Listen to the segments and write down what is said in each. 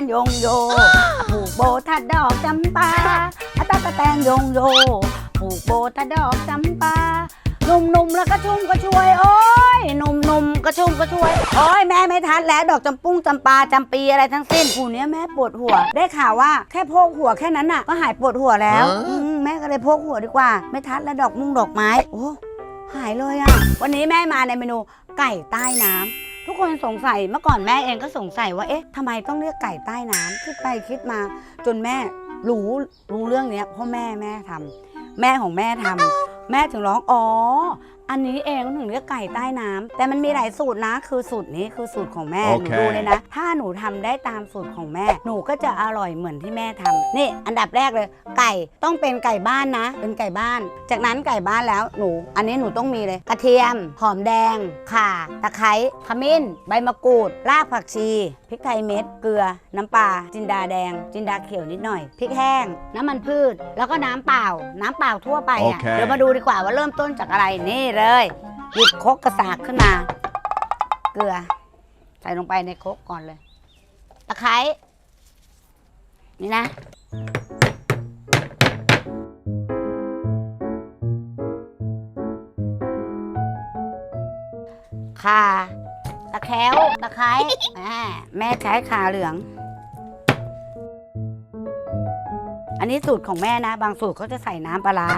นโยงโยผูกโบทัดดอกจำปาอะตะกะแตนโยงโยผูกโบทัดดอกจำปาหนุ่มๆแล้วก็ชุ่มก็ช่วย โอ้ยหนุ่มๆก็ชุ่มก็ช่วย โอ้ยแม่ไม่ทันแล้วดอกจำปุ้งจำปาจำปีอะไรทั้งสิ้นผู้เนี้ยแม่ปวดหัว ได้ข่าวว่าแค่โพกหัวแค่นั้นน่ะ ก็หายปวดหัวแล้วฮะอืมแม่ก็เลยโพกหัวดีกว่า ไม่ทันแล้วดอกมุ้งดอกไม้ โอ้หายเลยอะ วันนี้แม่มาในเมนูไก่ใต้น้ำ ทุกคนสงสัยเมื่อก่อนแม่เองก็สงสัยว่าเอ๊ะทำไมต้องเรียกไก่ใต้น้ำคิดไปคิดมา จนแม่รู้รู้เรื่องเนี้ยเพ่อแม่แม่ทำแม่ของแม่ทำแม่ถึงร้องอ๋อ อันนี้เองถึงเรียกไก่ใต้น้ำแต่มันมีหลายสูตรนะ คือสูตรนี้คือสูตรของแม่หโอนูเค ดูเลยนะ ถ้าหนูทำได้ตามสูตรของแม่ หนูก็จะอร่อยเหมือนที่แม่ทำนี่ อันดับแรกเลย ไก่ต้องเป็นไก่บ้านนะ เป็นไก่บ้าน จากนั้นไก่บ้านแล้วหนู อันนี้หนูต้องมีเลย กระเทียมหอมแดงข่าตะไคร้ขมิ้น ใบมะกรูดรากผักชีพริกไทยเม็ดเกลือ น้ำปลาจินดาแดง จินดาเขียวนิดหน่อยพริกแห้ง น้ำมันพืช แล้วก็น้ำเปล่า น้ำเปล่าทั่วไปอะโอเค เดี๋ยวมาดูดีกว่าว่าเริ่มต้นจากอะไรนี่เลย หยิบครกกระสากขึ้นมา เกลือ ใส่ลงไปในครกก่อนเลยตะไคร้นี่นะข่าตะแคร้วตะไคร้อ่แม่ใช้ข่าเหลือง อันนี้สูตรของแม่นะ บางสูตรเขาจะใส่น้ำปลาร้า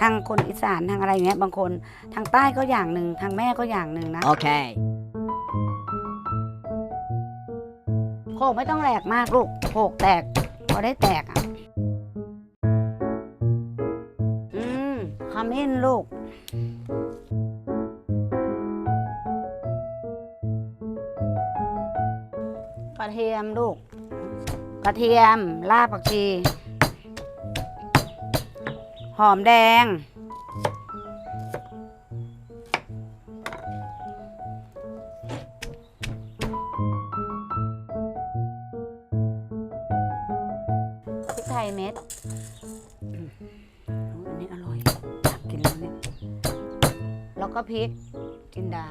ทางคนอีสานทางอะไรเงี้ยบางคนทางใต้ก็อย่างหนึ่งทางแม่ก็อย่างหนึ่งนะ Okay. โขกไม่ต้องแหลกมากลูกโขกแตกพอได้แตกอะ อืมขมิ้นลูก กระเทียมลูก กระเทียมรากผักชี หอมแดง พริกไทยเม็ดอันนี้อร่อยอยากกินแล้วเนี่ย แล้วก็พริกจินดา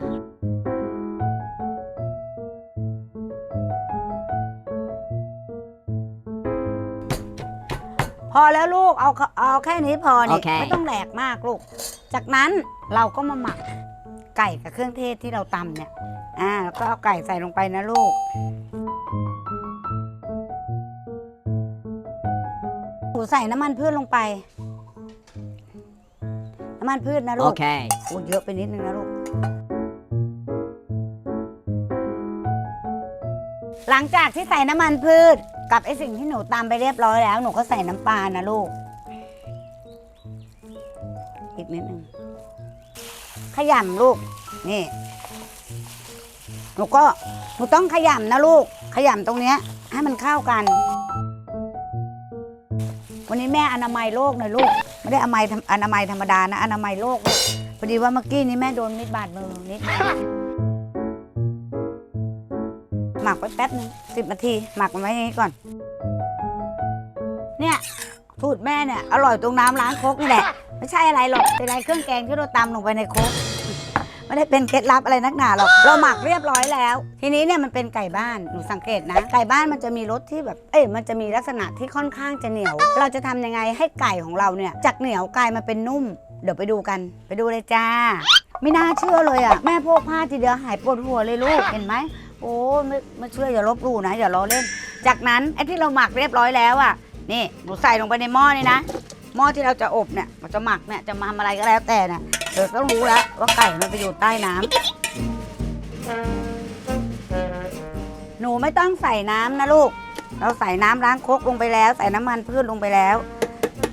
พอแล้วลูกเอาเอาแค่นี้พอนี่โอเคไม่ต้องแหลกมากลูก จากนั้นเราก็มาหมักไก่กับเครื่องเทศที่เราตำเนี่ย อ่าแล้วก็เอาไก่ใส่ลงไปนะลูกหนูใส่น้ำมันพืชลงไป น้ำมันพืชนะลูก Okay. โอ้เยอะไปนิดนึงนะลูก หลังจากที่ใส่น้ำมันพืช กับไอสิ่งที่หนูตามไปเรียบร้อยแล้ว หนูก็ใส่น้ำปลานะลูก อีกนิดนึงขยำลูก นี่ หนูก็หนูต้องขยำนะลูก ขยำตรงเนี้ย ให้มันเข้ากัน วันนี้แม่อนามัยโลกหน่อยลูก ไม่ได้อนามัยอนามัยธรรมดานะ อนามัยโลก พอดีว่าเมื่อกี้นี้แม่โดนมิดบาดมือนิด หมักไว้แป๊บนึงสิบนาที หมักมันไว้อย่างนี้ก่อน เนี่ยสูตรแม่เนี่ย อร่อยตรงน้ำล้างโครกนี่แหละ ไม่ใช่อะไรหรอกเป็นอะไรเครื่องแกงที่เราตำลงไปในโครกไม่ได้เป็นเคล็ดลับอะไรนักหนาหรอก เราหมักเรียบร้อยแล้ว ทีนี้เนี่ยมันเป็นไก่บ้าน หนูสังเกตนะ ไก่บ้านมันจะมีรสที่แบบ เอ้ย มันจะมีลักษณะที่ค่อนข้างจะเหนียว เราจะทำยังไงให้ไก่ของเราเนี่ย จากเหนียวกลายมาเป็นนุ่ม เดี๋ยวไปดูกัน ไปดูเลยจ้า ไม่น่าเชื่อเลยอะ แม่พกผ้าทีเดียวหายปวดหัวเลยลูก เห็นไหม โอ้ไม่ไม่เชื่ออย่าลบหลู่นะอย่าล้อเล่น จากนั้นไอ้ที่เราหมักเรียบร้อยแล้วอะนี่หนูใส่ลงไปในหม้อนี่นะหม้อที่เราจะอบเนี่ยเราจะหมักเนี่ยจะมาทำอะไรก็แล้วแต่เนี่ยเดี๋ยวต้องรู้แล้วว่าไก่มันไปอยู่ใต้น้ำหนูไม่ต้องใส่น้ำนะลูก เราใส่น้ำล้างครกลงไปแล้ว ใส่น้ำมันพืชลงไปแล้ว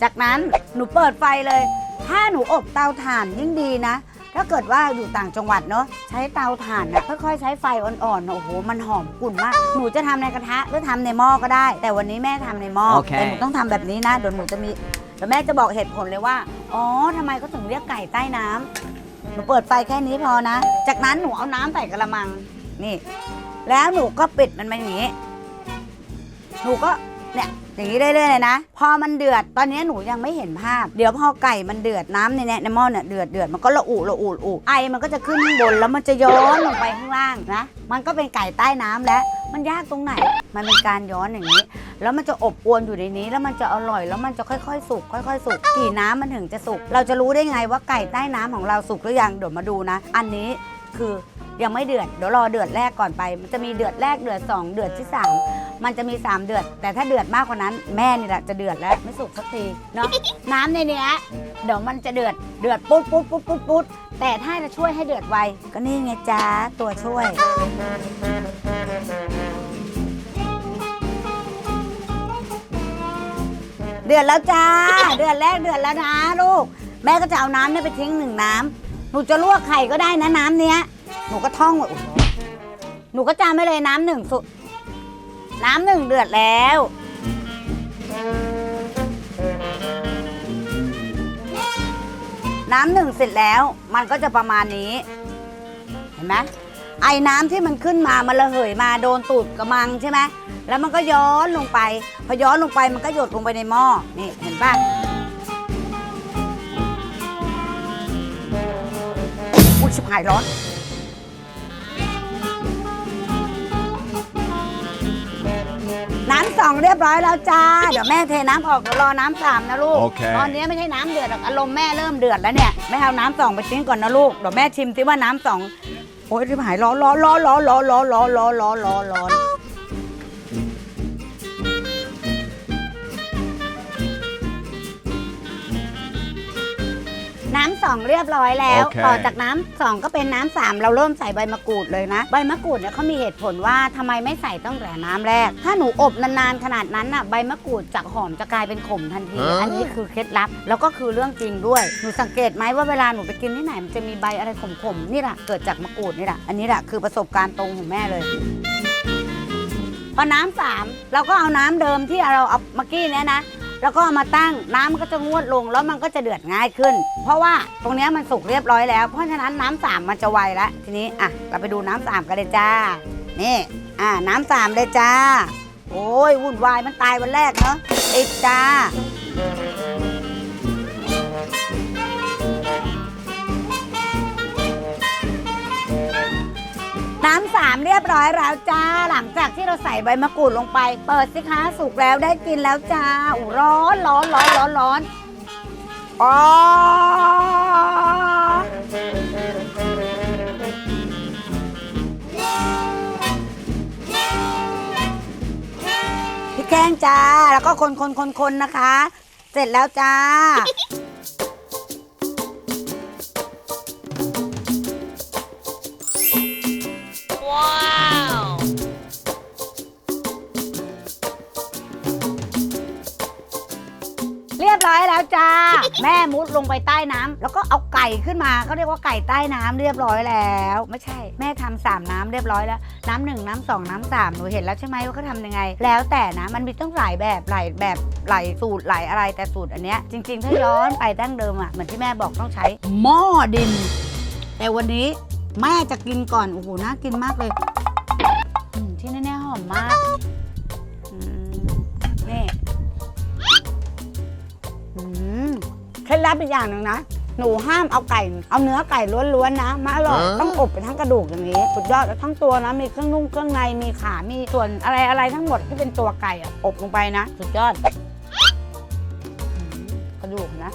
จากนั้นหนูเปิดไฟเลย ถ้าหนูอบเตาถ่านยิ่งดีนะ ถ้าเกิดว่าอยู่ต่างจังหวัดเนาะใช้เตาถ่านนะค่อยๆใช้ไฟอ่อนๆนะโอ้โหมันหอมกลุ่นมากหนูจะทำในกระทะหรือทำในหม้อก็ได้ แต่วันนี้แม่ทำในหม้อโอเค แต่หนูต้องทำแบบนี้นะเดี๋ยวหนูจะมีเดี๋ยวแม่จะบอกเหตุผลเลยว่าอ๋อทำไมเขาถึงเรียกไก่ใต้น้ำหนูเปิดไฟแค่นี้พอนะ จากนั้นหนูเอาน้ำใส่กระมังนี่ แล้วหนูก็ปิดมันมาอย่างนี้ หนูก็ เนี่ยอย่างนี้เรื่อยๆเลยนะ พอมันเดือดตอนนี้หนูยังไม่เห็นภาพ เดี๋ยวพอไก่มันเดือดน้ำในเนี่ยในหม้อเนี่ยเดือดเดือดมันก็ระอุระอุระอุไอมันก็จะขึ้นข้างบนแล้วมันจะย้อนลงไปข้างล่างนะ มันก็เป็นไก่ใต้น้ำแล้วมันยากตรงไหน มันเป็นการย้อนอย่างนี้ แล้วมันจะอบอวนอยู่ในนี้ แล้วมันจะอร่อย แล้วมันจะค่อยๆ สุก ค่อยๆ สุก กี่น้ำมันถึงจะสุก เราจะรู้ได้ไงว่าไก่ใต้น้ำของเราสุกหรือยัง เดี๋ยวมาดูนะ อันนี้คือยังไม่เดือด เดี๋ยวรอเดือดแรกก่อนไป มันจะมีเดือดแรก เดือดสองเดือดที่สา มมันจะมีสามเดือด แต่ถ้าเดือดมากกว่านั้นแม่นี่แหละจะเดือดแล้วไม่สุกสักทีเนาะ น้ำในเนี้ยเดี๋ยวมันจะเดือดเดือดปุ๊ดปุ๊ดปุ๊ดปุ๊ดปุ๊ดแต่ถ้าจะช่วยให้เดือดไวก็นี่ไงจ้าตัวช่วย เดือดแล้วจ้า เดือดแรกเดือดแล้วนะลูก แม่ก็จะเอาน้ำเนี่ยไปทิ้งหนึ่งน้ำหนูจะลวกไข่ก็ได้นะน้ำเนี้ยหนูก็ท่องไว้อุ๊ยหนูก็จำไม่เลยน้ำหนึ่งสุ น้ำหนึ่งเดือดแล้ว น้ำหนึ่งเสร็จแล้ว มันก็จะประมาณนี้ เห็นไหมไอ้น้ำที่มันขึ้นมามันระเหยมาโดนตูดกระมังใช่ไหมแล้วมันก็ย้อนลงไป พอย้อนลงไปมันก็หยดลงไปในหม้อนี่เห็นปะอุ้ยชิบหายร้อน สองเรียบร้อยแล้วจ้า เดี๋ยวแม่เทน้ำออกเดี๋ยวรอน้ำสามนะลูก โอเค ตอนนี้ไม่ใช่น้ำเดือดหรอกอารมณ์แม่เริ่มเดือดแล้วเนี่ยแม่เอาน้ำสองไปทิ้งก่อนนะลูกเดี๋ยวแม่ชิมซิว่าน้ำสองโอ้ยที่หายร้อนร้อนร้อนร้อนร้อนร้อนร้อนร้อนร้อน นร้อนน้ำสองเรียบร้อยแล้วโอเคต่อจากน้ำสองก็เป็นน้ำสามเราเริ่มใส่ใบมะกรูดเลยนะ ใบมะกรูดเนี่ยเขามีเหตุผลว่าทำไมไม่ใส่ตั้งแต่น้ำแรก ถ้าหนูอบนานๆขนาดนั้นน่ะใบมะกรูดจากหอมจะกลายเป็นขมทันที ฮะ อันนี้คือเคล็ดลับแล้วก็คือเรื่องจริงด้วยหนูสังเกตไหมว่าเวลาหนูไปกินที่ไหนมันจะมีใบอะไรขมๆนี่แหละเกิดจากมะกรูดนี่แหละอันนี้แหละคือประสบการณ์ตรงของแม่เลย พอน้ำสามเราก็เอาน้ำเดิมที่เราเอาเมื่อกี้เนี้ยนะ แล้วก็เอามาตั้งน้ำมันก็จะงวดลงแล้วมันก็จะเดือดง่ายขึ้น เพราะว่าตรงเนี้ยมันสุกเรียบร้อยแล้ว เพราะฉะนั้นน้ำสามมันจะไวแล้วทีนี้อะเราไปดูน้ำสามกันเลยจ้านี่อะน้ำสามเลยจ้า โอ้ยวุ่นวายมันตายวันแรกเนาะติดจ้า อยแล้วจ้า หลังจากที่เราใส่ใบมะกรูดลงไป เปิดสิคะสุกแล้วได้กินแล้วจ้าอู้ร้อนร้อนร้อนร้อนร้อนอ๋อพริกแกงจ้า แล้วก็คนคนคนคนนะคะ เสร็จแล้วจ้า แม่มุดลงไปใต้น้ำแล้วก็เอาไก่ขึ้นมาเขาเรียกว่าไก่ใต้น้ำเรียบร้อยแล้ว ไม่ใช่ แม่ทำสามน้ำเรียบร้อยแล้ว น้ำหนึ่งน้ำสองน้ำสามหนูเห็นแล้วใช่ไหมว่าเขาทำยังไง แล้วแต่นะมันมีต้องหลายแบบหลายแบบหลายสูตรหลายอะไรแต่สูตรอันเนี้ยจริงๆถ้าย้อนไปดั้งเดิมอะเหมือนที่แม่บอกต้องใช้หม้อดิน แต่วันนี้แม่จะกินก่อนโอ้โหน่ากินมากเลยที่แน่ๆหอมมาก ล็ดลับอีกอย่างหนึ่งนะ หนูห้ามเอาไก่ เอาเนื้อไก่ล้วนๆนะมาอร่อยฮะต้องอบไปทั้งกระดูกอย่างนี้สุดยอดแล้วทั้งตัวนะมีเครื่องนุ่งเครื่องในมีขามีส่วนอะไรอะไรทั้งหมดที่เป็นตัวไก่อะอบลงไปนะ สุดยอดอืมกระดูกนะ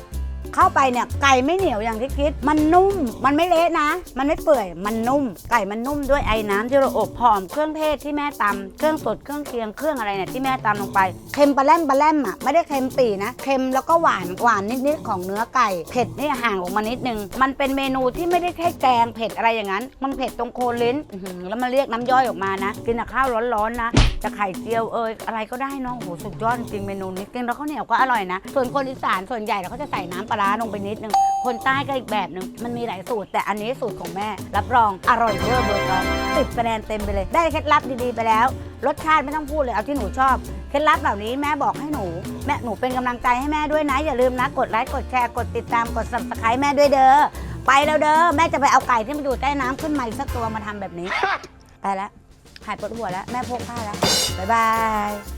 เข้าไปเนี่ยไก่ไม่เหนียวอย่างที่คิด มันนุ่ม มันไม่เละนะ มันไม่เปื่อย มันนุ่ม ไก่มันนุ่มด้วยไอ้น้ำที่เราอบหอมเครื่องเทศที่แม่ตำเครื่องสดเครื่องเคียงเครื่องอะไรเนี่ยที่แม่ตำลงไป เค็มปลาแรมปลาแรมอะไม่ได้เค็มปีนะ เค็มแล้วก็หวานหวานนิดๆของเนื้อไก่ เผ็ดนี่ห่างออกมานิดนึง มันเป็นเมนูที่ไม่ได้แค่แกงเผ็ดอะไรอย่างนั้น มันเผ็ดตรงโคนลิ้นแล้วมันเรียกน้ำย่อยออกมานะ กินกับข้าวร้อนๆนะจะไข่เจียวเอยอะไรก็ได้นาะโอ้โหสุดยอดจริงเมนูนี้กินแล้วข้าวเหนียวก็อร่อยนะ ส่วนคนอีสานส่วนใหญ่เราก็จะใส่น้ำปลาาลงไปนิดนึง คนใต้ก็อีกแบบนึง มันมีหลายสูตร แต่อันนี้สูตรของแม่ รับรองอร่อยเวอร์เบอร์กองสิบคะแนนเต็มไปเลย ได้เคล็ดลับดีๆไปแล้ว รสชาติไม่ต้องพูดเลย เอาที่หนูชอบ เคล็ดลับแบบนี้แม่บอกให้หนู แม่หนูเป็นกำลังใจให้แม่ด้วยนะ อย่าลืมนะ กดไลค์ กดแชร์ กดติดตาม กด subscribe แม่ด้วยเด้อ ไปแล้วเด้อ แม่จะไปเอาไก่ที่มันอยู่ใต้น้ำขึ้นมาอีกสักตัวมาทำแบบนี้ ไปแล้วหายปวดหัวแล้ว แม่พกผ้าแล้วบ๊ายบาย